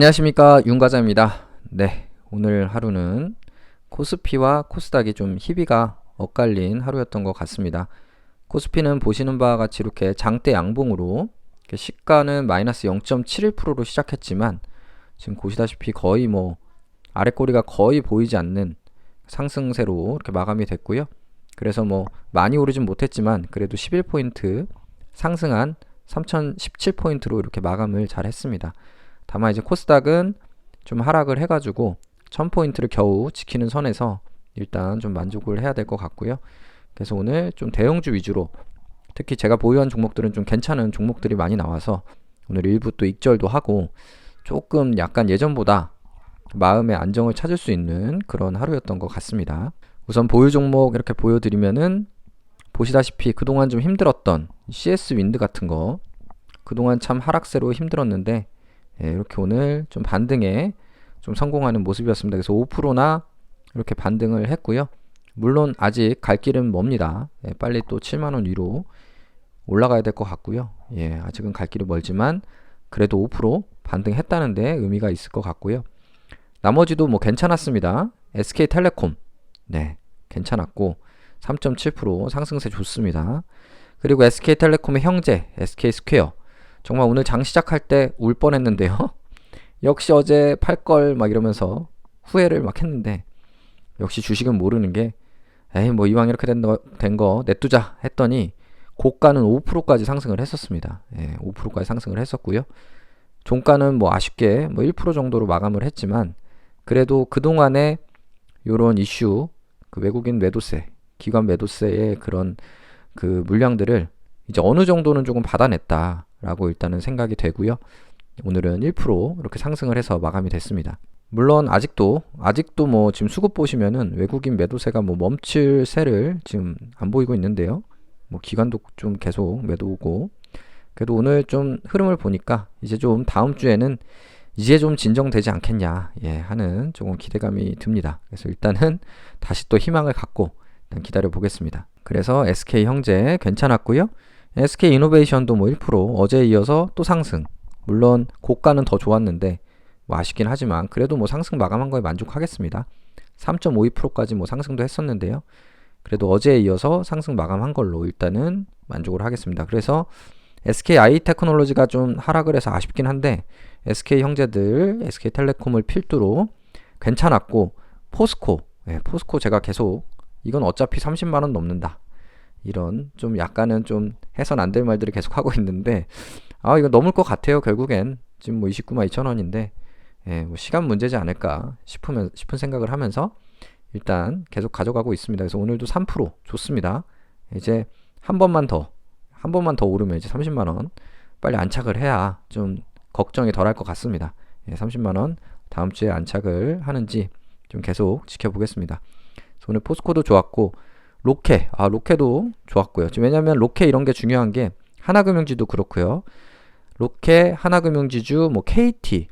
안녕하십니까 윤과자입니다. 네 오늘 하루는 코스피와 코스닥이 좀 희비가 엇갈린 하루였던 것 같습니다. 코스피는 보시는 바와 같이 이렇게 장대 양봉으로 시가는 마이너스 0.71%로 시작했지만 지금 보시다시피 거의 뭐 아래 꼬리가 거의 보이지 않는 상승세로 이렇게 마감이 됐고요. 그래서 뭐 많이 오르진 못했지만 그래도 11포인트 상승한 3017포인트로 이렇게 마감을 잘 했습니다. 다만 이제 코스닥은 좀 하락을 해가지고 1000포인트를 겨우 지키는 선에서 일단 좀 만족을 해야 될 것 같고요. 그래서 오늘 좀 대형주 위주로 특히 제가 보유한 종목들은 좀 괜찮은 종목들이 많이 나와서 오늘 일부 또 익절도 하고 조금 약간 예전보다 마음의 안정을 찾을 수 있는 그런 하루였던 것 같습니다. 우선 보유 종목 이렇게 보여드리면은 보시다시피 그동안 좀 힘들었던 CS 윈드 같은 거 그동안 참 하락세로 힘들었는데 예, 이렇게 오늘 좀 반등에 좀 성공하는 모습이었습니다. 그래서 5%나 이렇게 반등을 했고요. 물론 아직 갈 길은 멉니다. 예, 빨리 또 7만 원 위로 올라가야 될 것 같고요. 예, 아직은 갈 길이 멀지만 그래도 5% 반등했다는데 의미가 있을 것 같고요. 나머지도 뭐 괜찮았습니다. SK텔레콤 네 괜찮았고 3.7% 상승세 좋습니다. 그리고 SK텔레콤의 형제 SK스퀘어 정말 오늘 장 시작할 때 울 뻔했는데요. 역시 어제 팔 걸 막 이러면서 후회를 막 했는데 역시 주식은 모르는 게 에이 뭐 이왕 이렇게 된거 된거 내두자 했더니 고가는 5%까지 상승을 했었습니다. 예, 5%까지 상승을 했었고요. 종가는 뭐 아쉽게 뭐 1% 정도로 마감을 했지만 그래도 그동안에 요런 이슈 그 외국인 매도세, 기관 매도세의 그런 그 물량들을 이제 어느 정도는 조금 받아냈다 라고 일단은 생각이 되고요. 오늘은 1% 이렇게 상승을 해서 마감이 됐습니다. 물론 아직도 아직도 뭐 지금 수급 보시면은 외국인 매도세가 뭐 멈출 새를 지금 안 보이고 있는데요. 뭐 기관도 좀 계속 매도 오고 그래도 오늘 좀 흐름을 보니까 이제 좀 다음 주에는 이제 좀 진정되지 않겠냐 예, 하는 조금 기대감이 듭니다. 그래서 일단은 다시 또 희망을 갖고 일단 기다려 보겠습니다. 그래서 SK 형제 괜찮았고요. SK 이노베이션도 뭐 1% 어제에 이어서 또 상승. 물론 고가는 더 좋았는데 뭐 아쉽긴 하지만 그래도 뭐 상승 마감한 거에 만족하겠습니다. 3.52%까지 뭐 상승도 했었는데요. 그래도 어제에 이어서 상승 마감한 걸로 일단은 만족을 하겠습니다. 그래서 SK i 테크놀로지가 좀 하락을 해서 아쉽긴 한데 SK 형제들 SK텔레콤을 필두로 괜찮았고 포스코 네, 포스코 제가 계속 이건 어차피 30만 원 넘는다. 이런 좀 약간은 좀 해선 안 될 말들을 계속 하고 있는데 아 이거 넘을 것 같아요 결국엔 지금 뭐 29만 2천 원인데 예, 뭐 시간 문제지 않을까 싶으면 싶은 생각을 하면서 일단 계속 가져가고 있습니다. 그래서 오늘도 3% 좋습니다. 이제 한 번만 더 한 번만 더 오르면 이제 30만 원 빨리 안착을 해야 좀 걱정이 덜 할 것 같습니다. 예, 30만 원 다음 주에 안착을 하는지 좀 계속 지켜보겠습니다. 오늘 포스코도 좋았고 로케, 아 로케도 좋았고요. 왜냐하면 로케 이런 게 중요한 게 하나금융지도 그렇고요. 로케, 하나금융지주, 뭐 KT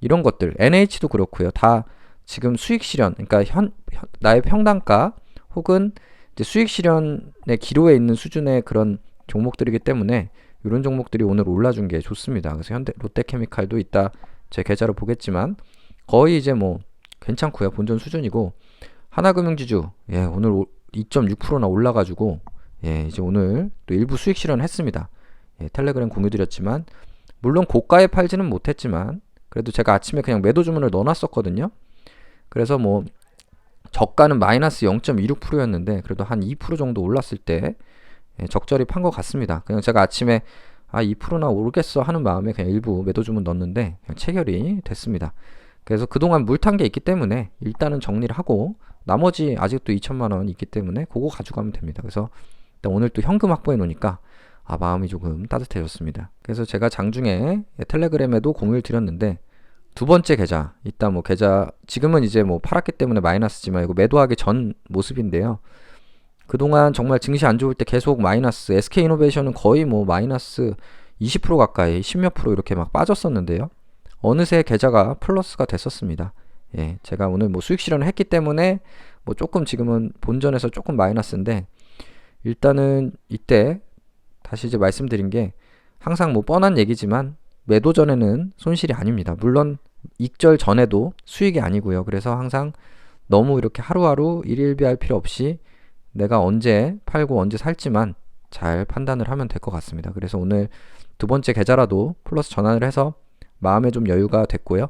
이런 것들, NH도 그렇고요. 다 지금 수익 실현, 그러니까 현, 현 나의 평단가 혹은 수익 실현의 기로에 있는 수준의 그런 종목들이기 때문에 이런 종목들이 오늘 올라준 게 좋습니다. 그래서 현대 롯데케미칼도 있다 제 계좌로 보겠지만 거의 이제 뭐 괜찮고요. 본전 수준이고 하나금융지주 예 오늘 2.6%나 올라가지고 예, 이제 오늘 또 일부 수익 실현했습니다. 예, 텔레그램 공유드렸지만 물론 고가에 팔지는 못했지만 그래도 제가 아침에 그냥 매도 주문을 넣어놨었거든요. 그래서 뭐 저가는 마이너스 0.26%였는데 그래도 한 2% 정도 올랐을 때 예, 적절히 판 것 같습니다. 그냥 제가 아침에 아 2%나 오르겠어 하는 마음에 그냥 일부 매도 주문 넣었는데 그냥 체결이 됐습니다. 그래서 그동안 물 탄 게 있기 때문에 일단은 정리를 하고 나머지 아직도 2천만 원 있기 때문에 그거 가져가면 됩니다. 그래서 일단 오늘 또 현금 확보해 놓으니까 아 마음이 조금 따뜻해졌습니다. 그래서 제가 장중에 텔레그램에도 공유를 드렸는데 두 번째 계좌 이따 뭐 계좌 지금은 이제 뭐 팔았기 때문에 마이너스지만 이거 매도하기 전 모습인데요. 그동안 정말 증시 안 좋을 때 계속 마이너스 SK 이노베이션은 거의 뭐 마이너스 20% 가까이 10몇 프로 이렇게 막 빠졌었는데요. 어느새 계좌가 플러스가 됐었습니다. 예, 제가 오늘 뭐 수익 실현을 했기 때문에 뭐 조금 지금은 본전에서 조금 마이너스인데 일단은 이때 다시 이제 말씀드린 게 항상 뭐 뻔한 얘기지만 매도 전에는 손실이 아닙니다. 물론 익절 전에도 수익이 아니고요. 그래서 항상 너무 이렇게 하루하루 일일비할 필요 없이 내가 언제 팔고 언제 살지만 잘 판단을 하면 될 것 같습니다. 그래서 오늘 두 번째 계좌라도 플러스 전환을 해서 마음에 좀 여유가 됐고요.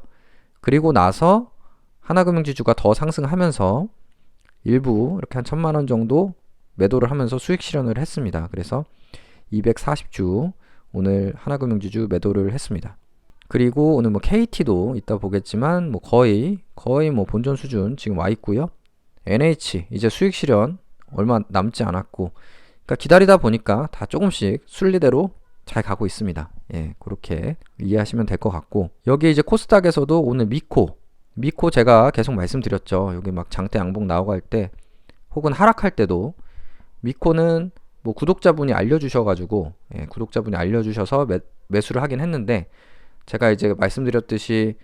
그리고 나서 하나금융지주가 더 상승하면서 일부 이렇게 한 천만 원 정도 매도를 하면서 수익 실현을 했습니다. 그래서 240주 오늘 하나금융지주 매도를 했습니다. 그리고 오늘 뭐 KT도 이따 보겠지만 뭐 거의 거의 뭐 본전 수준 지금 와 있고요. NH 이제 수익 실현 얼마 남지 않았고 그러니까 기다리다 보니까 다 조금씩 순리대로 잘 가고 있습니다. 예, 그렇게 이해하시면 될 것 같고 여기 이제 코스닥에서도 오늘 미코 미코 제가 계속 말씀드렸죠. 여기 막 장대 양봉 나오고 할때 혹은 하락할 때도 미코는 뭐 구독자분이 알려주셔가지고 예, 구독자분이 알려주셔서 매, 매수를 하긴 했는데 제가 이제 말씀드렸듯이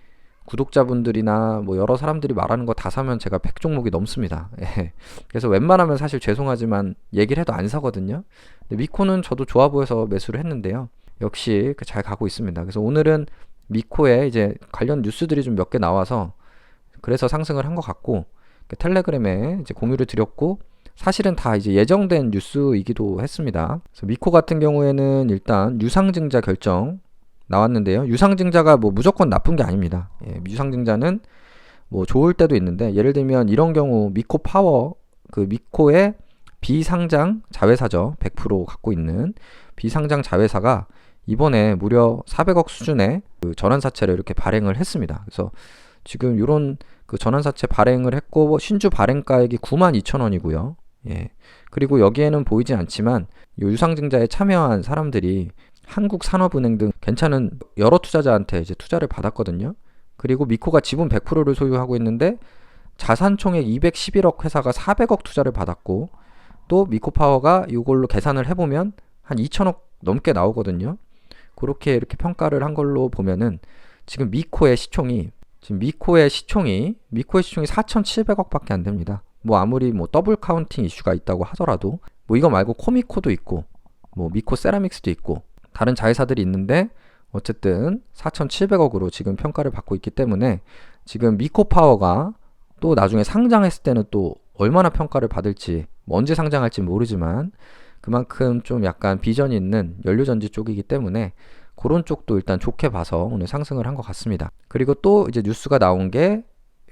구독자분들이나 뭐 여러 사람들이 말하는 거 다 사면 제가 100 종목이 넘습니다. 예. 그래서 웬만하면 사실 죄송하지만 얘기를 해도 안 사거든요. 근데 미코는 저도 좋아 보여서 매수를 했는데요. 역시 그잘 가고 있습니다. 그래서 오늘은 미코에 이제 관련 뉴스들이 좀 몇 개 나와서 그래서 상승을 한 것 같고 그 텔레그램에 이제 공유를 드렸고 사실은 다 이제 예정된 뉴스이기도 했습니다. 그래서 미코 같은 경우에는 일단 유상증자 결정 나왔는데요. 유상증자가 뭐 무조건 나쁜 게 아닙니다. 예, 유상증자는 뭐 좋을 때도 있는데 예를 들면 이런 경우 미코 파워 그 미코의 비상장 자회사죠. 100% 갖고 있는 비상장 자회사가 이번에 무려 400억 수준의 그 전환사채를 이렇게 발행을 했습니다. 그래서 지금 이런 그 전환사채 발행을 했고 신주 발행가액이 9만 2천 원이고요. 예. 그리고 여기에는 보이지 않지만 이 유상증자에 참여한 사람들이 한국산업은행 등 괜찮은 여러 투자자한테 이제 투자를 받았거든요. 그리고 미코가 지분 100%를 소유하고 있는데 자산 총액 211억 회사가 400억 투자를 받았고 또 미코파워가 이걸로 계산을 해보면 한 2천억 넘게 나오거든요. 그렇게 이렇게 평가를 한 걸로 보면은 지금 미코의 시총이 지금 미코의 시총이 미코의 시총이 4,700억밖에 안 됩니다. 뭐 아무리 뭐 더블 카운팅 이슈가 있다고 하더라도 뭐 이거 말고 코미코도 있고 뭐 미코 세라믹스도 있고 다른 자회사들이 있는데 어쨌든 4,700억으로 지금 평가를 받고 있기 때문에 지금 미코 파워가 또 나중에 상장했을 때는 또 얼마나 평가를 받을지 뭐 언제 상장할지 모르지만 그만큼 좀 약간 비전이 있는 연료전지 쪽이기 때문에 그런 쪽도 일단 좋게 봐서 오늘 상승을 한 것 같습니다. 그리고 또 이제 뉴스가 나온 게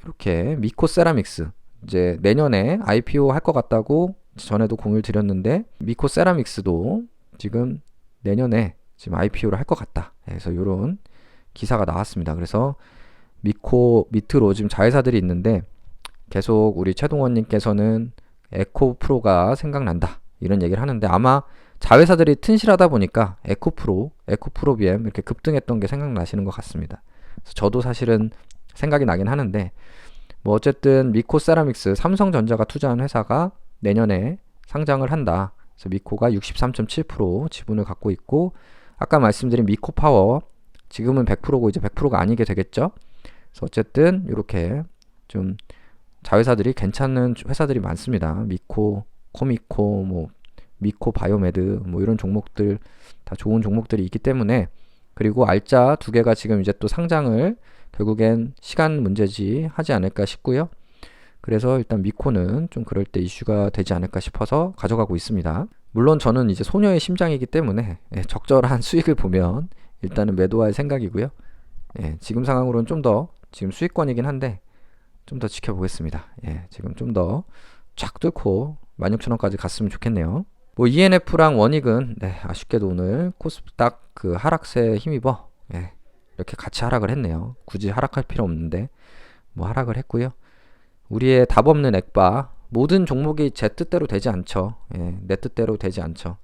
이렇게 미코 세라믹스 이제 내년에 IPO 할 것 같다고 전에도 공유를 드렸는데 미코 세라믹스도 지금 내년에 지금 IPO를 할 것 같다. 그래서 이런 기사가 나왔습니다. 그래서 미코 밑으로 지금 자회사들이 있는데 계속 우리 최동원님께서는 에코 프로가 생각난다 이런 얘기를 하는데 아마 자회사들이 튼실하다 보니까 에코프로, 에코프로비엠 이렇게 급등했던 게 생각나시는 것 같습니다. 저도 사실은 생각이 나긴 하는데 뭐 어쨌든 미코 세라믹스 삼성전자가 투자한 회사가 내년에 상장을 한다. 그래서 미코가 63.7% 지분을 갖고 있고 아까 말씀드린 미코 파워 지금은 100%고 이제 100%가 아니게 되겠죠. 그래서 어쨌든 이렇게 좀 자회사들이 괜찮은 회사들이 많습니다. 미코, 코미코, 뭐 미코 바이오메드 뭐 이런 종목들 다 좋은 종목들이 있기 때문에 그리고 알짜 두 개가 지금 이제 또 상장을 결국엔 시간 문제지 하지 않을까 싶고요. 그래서 일단 미코는 좀 그럴 때 이슈가 되지 않을까 싶어서 가져가고 있습니다. 물론 저는 이제 소녀의 심장이기 때문에 예, 적절한 수익을 보면 일단은 매도할 생각이고요. 예, 지금 상황으로는 좀 더 지금 수익권이긴 한데 좀 더 지켜보겠습니다. 예, 지금 좀 더 쫙 뚫고 16,000원까지 갔으면 좋겠네요. 뭐 ENF랑 원익은 네, 아쉽게도 오늘 코스닥 그 하락세에 힘입어 예, 이렇게 같이 하락을 했네요. 굳이 하락할 필요 없는데 뭐 하락을 했고요. 우리의 답 없는 액바 모든 종목이 제 뜻대로 되지 않죠. 예, 내 뜻대로 되지 않죠.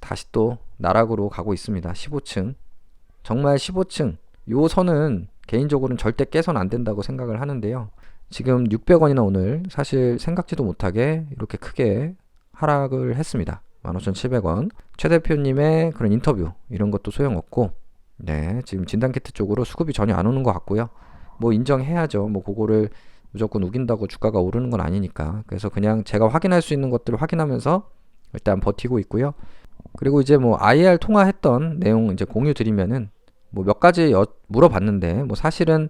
다시 또 나락으로 가고 있습니다. 15층 정말 15층 요 선은 개인적으로는 절대 깨선 안 된다고 생각을 하는데요. 지금 600원이나 오늘 사실 생각지도 못하게 이렇게 크게 하락을 했습니다. 15,700원. 최 대표님의 그런 인터뷰 이런 것도 소용없고 네, 지금 진단키트 쪽으로 수급이 전혀 안 오는 것 같고요. 뭐 인정해야죠. 뭐 그거를 무조건 우긴다고 주가가 오르는 건 아니니까. 그래서 그냥 제가 확인할 수 있는 것들을 확인하면서 일단 버티고 있고요. 그리고 이제 뭐 IR 통화했던 내용 이제 공유 드리면은 뭐 몇 가지 여, 물어봤는데 뭐 사실은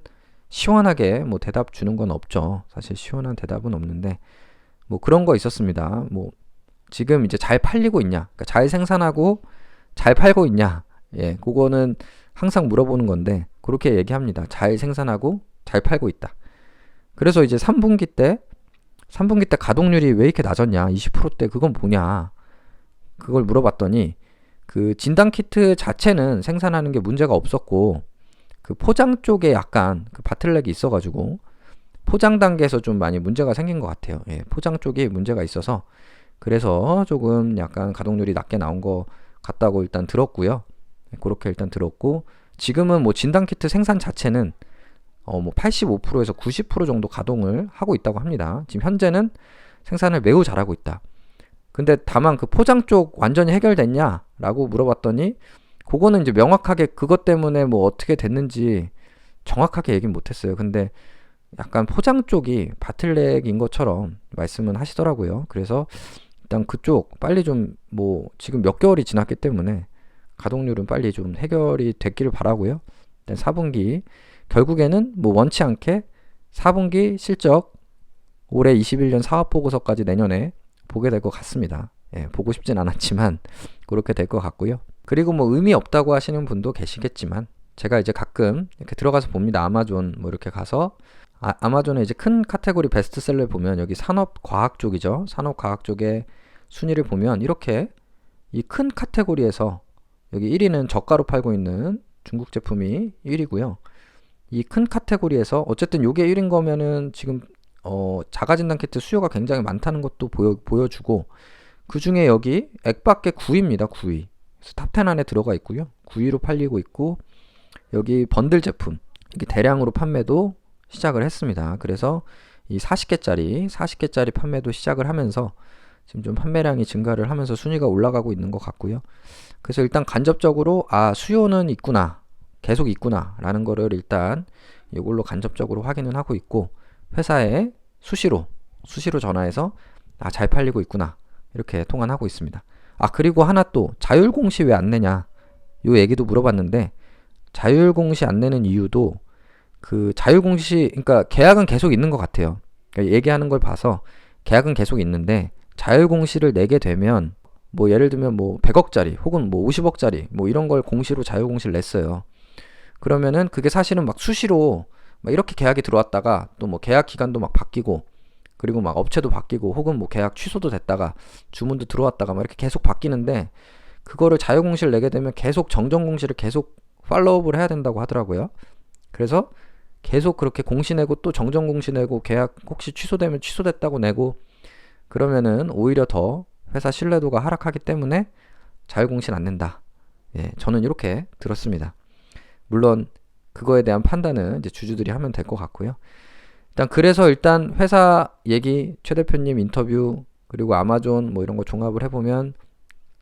시원하게 뭐 대답 주는 건 없죠. 사실 시원한 대답은 없는데 뭐 그런 거 있었습니다. 뭐 지금 이제 잘 팔리고 있냐? 그러니까 잘 생산하고 잘 팔고 있냐? 예, 그거는 항상 물어보는 건데 그렇게 얘기합니다. 잘 생산하고 잘 팔고 있다. 그래서 이제 3분기 때 3분기 때 가동률이 왜 이렇게 낮았냐? 20%대 그건 뭐냐? 그걸 물어봤더니 그 진단 키트 자체는 생산하는 게 문제가 없었고 그 포장 쪽에 약간 그 바틀렉이 있어가지고 포장 단계에서 좀 많이 문제가 생긴 것 같아요. 예, 포장 쪽에 문제가 있어서 그래서 조금 약간 가동률이 낮게 나온 것 같다고 일단 들었고요. 예, 그렇게 일단 들었고 지금은 뭐 진단 키트 생산 자체는 어 뭐 85%에서 90% 정도 가동을 하고 있다고 합니다. 지금 현재는 생산을 매우 잘하고 있다. 근데 다만 그 포장 쪽 완전히 해결됐냐라고 물어봤더니 그거는 이제 명확하게 그것 때문에 뭐 어떻게 됐는지 정확하게 얘기는 못했어요. 근데 약간 포장 쪽이 바틀렉인 것처럼 말씀은 하시더라고요. 그래서 일단 그쪽 빨리 좀 뭐 지금 몇 개월이 지났기 때문에 가동률은 빨리 좀 해결이 됐기를 바라고요. 일단 4분기 결국에는 뭐 원치 않게 4분기 실적 올해 21년 사업 보고서까지 내년에 보게 될 것 같습니다. 예, 보고 싶진 않았지만 그렇게 될 것 같고요. 그리고 뭐 의미 없다고 하시는 분도 계시겠지만 제가 이제 가끔 이렇게 들어가서 봅니다. 아마존 뭐 이렇게 가서 아, 아마존에 이제 큰 카테고리 베스트셀러 보면 여기 산업 과학 쪽이죠. 산업 과학 쪽에 순위를 보면 이렇게 이 큰 카테고리에서 여기 1위는 저가로 팔고 있는 중국 제품이 1위고요. 이 큰 카테고리에서 어쨌든 요게 1인 거면은 지금 어, 자가진단 키트 수요가 굉장히 많다는 것도 보여, 보여주고 그 중에 여기 액밖에 9위입니다. 9위. 탑10 안에 들어가 있고요. 9위로 팔리고 있고 여기 번들 제품 이게 대량으로 판매도 시작을 했습니다. 그래서 이 40개짜리 40개짜리 판매도 시작을 하면서 지금 좀 판매량이 증가를 하면서 순위가 올라가고 있는 것 같고요. 그래서 일단 간접적으로 아 수요는 있구나 계속 있구나 라는 거를 일단 이걸로 간접적으로 확인은 하고 있고 회사에 수시로 수시로 전화해서 아 잘 팔리고 있구나 이렇게 통화하고 있습니다. 아 그리고 하나 또 자율 공시 왜 안 내냐 요 얘기도 물어봤는데 자율 공시 안 내는 이유도 그 자율 공시 그러니까 계약은 계속 있는 것 같아요. 그러니까 얘기하는 걸 봐서 계약은 계속 있는데 자율 공시를 내게 되면 뭐 예를 들면 뭐 100억짜리 혹은 뭐 50억짜리 뭐 이런 걸 공시로 자율 공시를 냈어요. 그러면은 그게 사실은 막 수시로 막 이렇게 계약이 들어왔다가 또 뭐 계약 기간도 막 바뀌고 그리고 막 업체도 바뀌고 혹은 뭐 계약 취소도 됐다가 주문도 들어왔다가 막 이렇게 계속 바뀌는데 그거를 자유 공시를 내게 되면 계속 정정 공시를 계속 팔로우업을 해야 된다고 하더라고요. 그래서 계속 그렇게 공시 내고 또 정정 공시 내고 계약 혹시 취소되면 취소됐다고 내고 그러면은 오히려 더 회사 신뢰도가 하락하기 때문에 자유 공시는 안 낸다. 예, 저는 이렇게 들었습니다. 물론 그거에 대한 판단은 이제 주주들이 하면 될 것 같고요. 일단 그래서 일단 회사 얘기 최 대표님 인터뷰 그리고 아마존 뭐 이런 거 종합을 해보면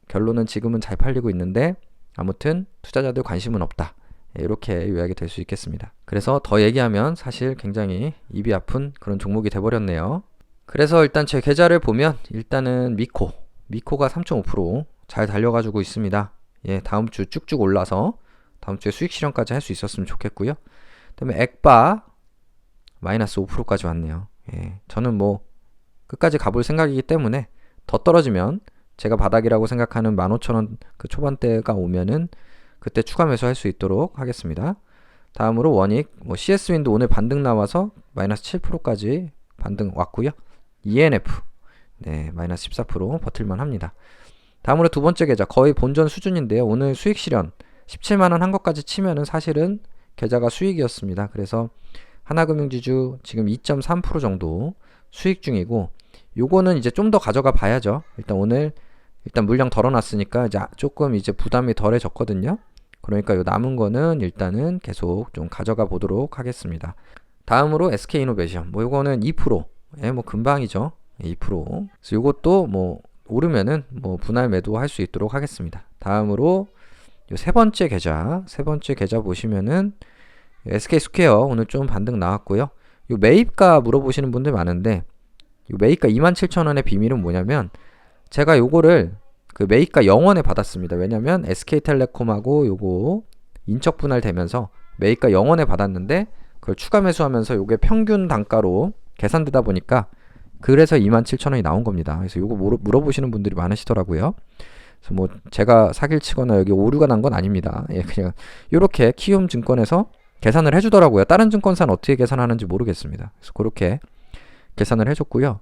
결론은 지금은 잘 팔리고 있는데 아무튼 투자자들 관심은 없다. 예, 이렇게 요약이 될 수 있겠습니다. 그래서 더 얘기하면 사실 굉장히 입이 아픈 그런 종목이 돼버렸네요. 그래서 일단 제 계좌를 보면 일단은 미코, 미코가 3.5%잘 달려가지고 있습니다. 예, 다음 주 쭉쭉 올라서 다음 주에 수익 실현까지 할 수 있었으면 좋겠고요. 그다음에 액바 마이너스 5%까지 왔네요. 예, 저는 뭐 끝까지 가볼 생각이기 때문에 더 떨어지면 제가 바닥이라고 생각하는 15,000원 그 초반대가 오면은 그때 추가 매수할 수 있도록 하겠습니다. 다음으로 원익 뭐 CS 윈도 오늘 반등 나와서 마이너스 7%까지 반등 왔고요. ENF 네 마이너스 14% 버틸만 합니다. 다음으로 두 번째 계좌 거의 본전 수준인데요. 오늘 수익 실현 17만 원 한 것까지 치면은 사실은 계좌가 수익이었습니다. 그래서 하나금융지주 지금 2.3% 정도 수익 중이고 요거는 이제 좀 더 가져가 봐야죠. 일단 오늘 일단 물량 덜어놨으니까 이제 조금 이제 부담이 덜해졌거든요. 그러니까 요 남은 거는 일단은 계속 좀 가져가 보도록 하겠습니다. 다음으로 SK이노베이션 뭐 요거는 2%. 예, 뭐 금방이죠. 2%. 그래서 요것도 뭐 오르면은 뭐 분할 매도 할 수 있도록 하겠습니다. 다음으로 세 번째 계좌, 세 번째 계좌 보시면은 SK 스퀘어 오늘 좀 반등 나왔고요. 요 매입가 물어보시는 분들 많은데 요 매입가 27,000원의 비밀은 뭐냐면 제가 요거를 그 매입가 0원에 받았습니다. 왜냐면 SK텔레콤하고 요거 인적 분할되면서 매입가 0원에 받았는데 그걸 추가 매수하면서 요게 평균 단가로 계산되다 보니까 그래서 27,000원이 나온 겁니다. 그래서 요거 물어, 물어보시는 분들이 많으시더라고요. 그래서 뭐 제가 사기를 치거나 여기 오류가 난 건 아닙니다. 예, 그냥 요렇게 키움 증권에서 계산을 해주더라고요. 다른 증권사는 어떻게 계산하는지 모르겠습니다. 그래서 그렇게 계산을 해줬고요.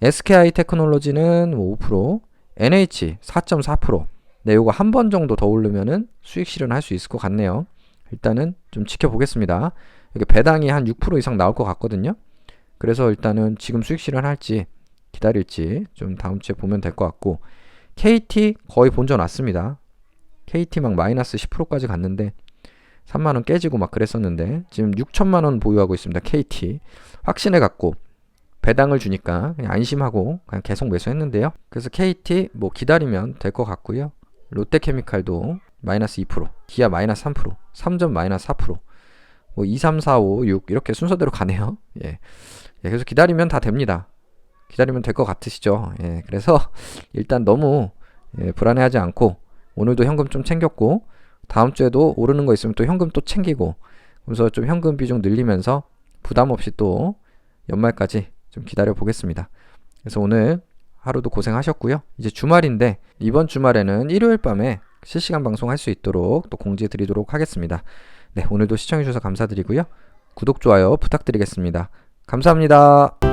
SKI 테크놀로지는 뭐 5%, NH 4.4%. 네, 요거 한 번 정도 더 오르면은 수익 실현할 수 있을 것 같네요. 일단은 좀 지켜보겠습니다. 이게 배당이 한 6% 이상 나올 것 같거든요. 그래서 일단은 지금 수익 실현할지 기다릴지 좀 다음 주에 보면 될 것 같고 KT 거의 본전 왔습니다. KT 막 마이너스 10%까지 갔는데 3만 원 깨지고 막 그랬었는데 지금 6천만 원 보유하고 있습니다. KT 확신해 갖고 배당을 주니까 그냥 안심하고 그냥 계속 매수했는데요. 그래서 KT 뭐 기다리면 될 것 같고요. 롯데케미칼도 마이너스 2%, 기아 마이너스 3%, 삼전 마이너스 4%, 뭐 2, 3, 4, 5, 6 이렇게 순서대로 가네요. 예. 예, 그래서 기다리면 다 됩니다. 기다리면 될 것 같으시죠? 예, 그래서 일단 너무 예, 불안해하지 않고 오늘도 현금 좀 챙겼고 다음 주에도 오르는 거 있으면 또 현금 또 챙기고 그래서 좀 현금 비중 늘리면서 부담 없이 또 연말까지 좀 기다려 보겠습니다. 그래서 오늘 하루도 고생하셨고요. 이제 주말인데 이번 주말에는 일요일 밤에 실시간 방송할 수 있도록 또 공지 드리도록 하겠습니다. 네, 오늘도 시청해 주셔서 감사드리고요. 구독, 좋아요 부탁드리겠습니다. 감사합니다.